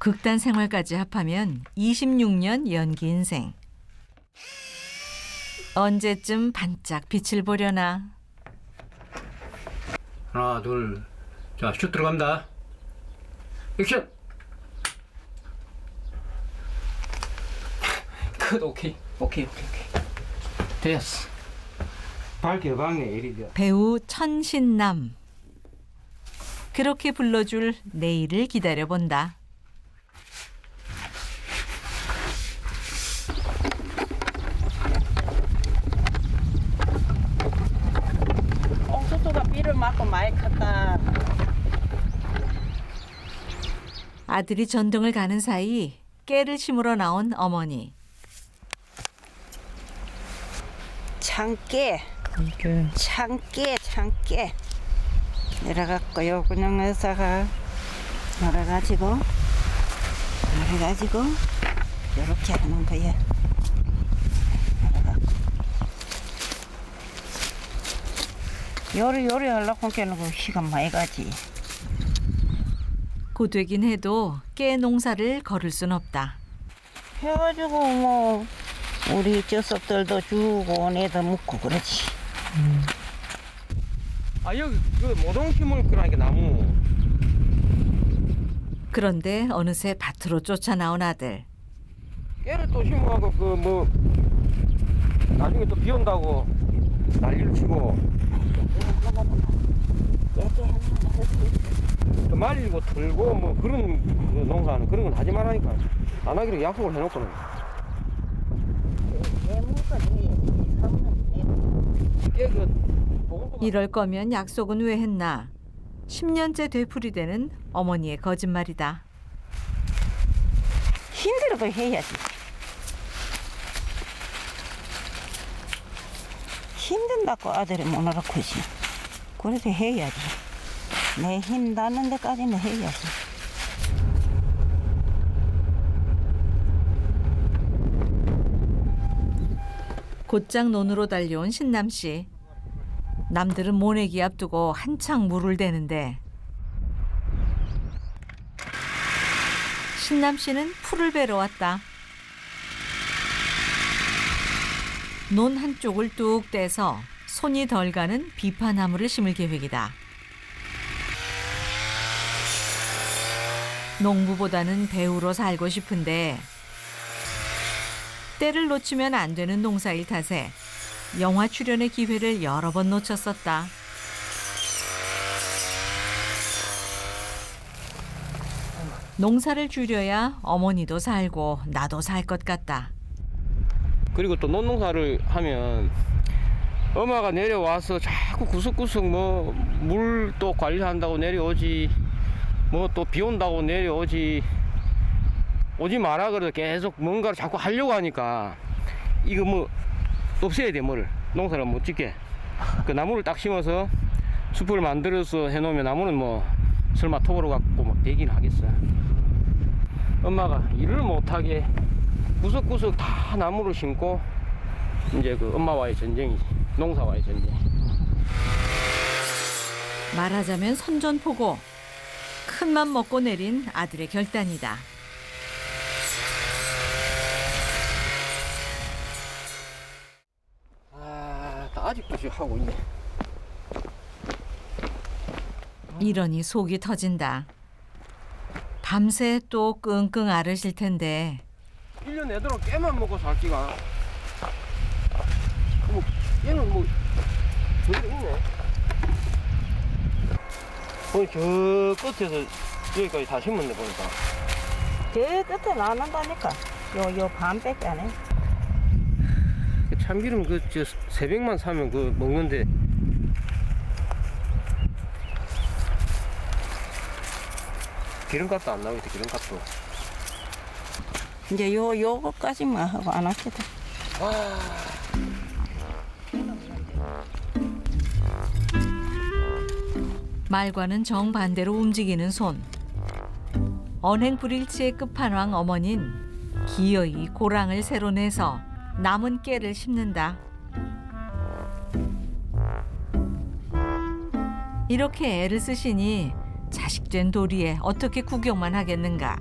극단 생활까지 합하면 26년 연기 인생. 언제쯤 반짝 빛을 보려나. 하나 둘. 자, 슛 들어갑니다. 액션. 끝 오케이. 오케이 오케이 오케이. 됐어. 박네 이리야. 배우 천신남. 그렇게 불러줄 내일을 기다려본다. 옥수수가 비를 맞고 많이 컸다. 아들이 전등을 가는 사이 깨를 심으러 나온 어머니. 참깨. 참깨, 참깨. 내려갔고요. 그냥 의사가 열어가지고, 열어가지고, 이렇게 하는. 열어갖고. 요리, 요리 하려고 하려고 시간 많이 가지. 고되긴 해도 깨 농사를 걸을 순 없다. 해가지고 뭐, 우리 젖속들도 주고, 내도 묻고 그러지. 아 여기 그 모동 심을 거라니까 나무. 그런데 어느새 밭으로 쫓아 나온 아들. 깨를 또 심어하고 그 뭐 나중에 또 비 온다고 난리를 치고 또 말리고 털고 뭐 그런 그 농사는 그런 건 하지 말라니까 안 하기로 약속을 해놓고는 이럴 거면 약속은 왜 했나? 10년째 되풀이되는 어머니의 거짓말이다. 힘들어도 해야지. 힘든다고 아들이 못 알아보지. 그래도 해야지. 내힘 닿는 데까지는 해야지. 곧장 논으로 달려온 신남 씨. 남들은 모내기 앞두고 한창 물을 대는데 신남 씨는 풀을 베러 왔다. 논 한쪽을 뚝 떼서 손이 덜 가는 비파나무를 심을 계획이다. 농부보다는 배우로 살고 싶은데 때를 놓치면 안 되는 농사일 탓에 영화 출연의 기회를 여러 번 놓쳤었다. 농사를 줄여야 어머니도 살고 나도 살 것 같다. 그리고 또 논농사를 하면 엄마가 내려와서 자꾸 구석구석 뭐 물 또 관리한다고 내려오지 뭐 또 비 온다고 내려오지 오지 마라 그래도 계속 뭔가를 자꾸 하려고 하니까 이거 뭐 없애야 돼 뭐를. 농사를 못 짓게. 그 나무를 딱 심어서 숲을 만들어서 해놓으면 나무는 뭐 설마 톱으로 갖고 뭐 되긴 하겠어 엄마가 일을 못하게 구석구석 다 나무를 심고 이제 그 엄마와의 전쟁이지 농사와의 전쟁 말하자면 선전포고 큰맘 먹고 내린 아들의 결단이다. 아 아직도 지금 하고 있네 이러니 속이 터진다. 밤새 또 끙끙 앓으실 텐데 1년 내도록 깨만 먹고 살 기가 뭐 얘는 뭐 저기 있네 보니 저 끝에서 여기까지 다 심었네 보니까 제 끝에 안 한다니까. 요, 요 반밖에 안 해. 그 참기름 그 저 새벽만 사면 그 먹는데 기름값도 안 나오겠다 기름값도 이제 요, 요거까지만 하고 안 하거든. 말과는 정반대로 움직이는 손. 언행 불일치의 끝판왕 어머닌 기어이 고랑을 새로 내서 남은 깨를 심는다. 이렇게 애를 쓰시니 자식된 도리에 어떻게 구경만 하겠는가.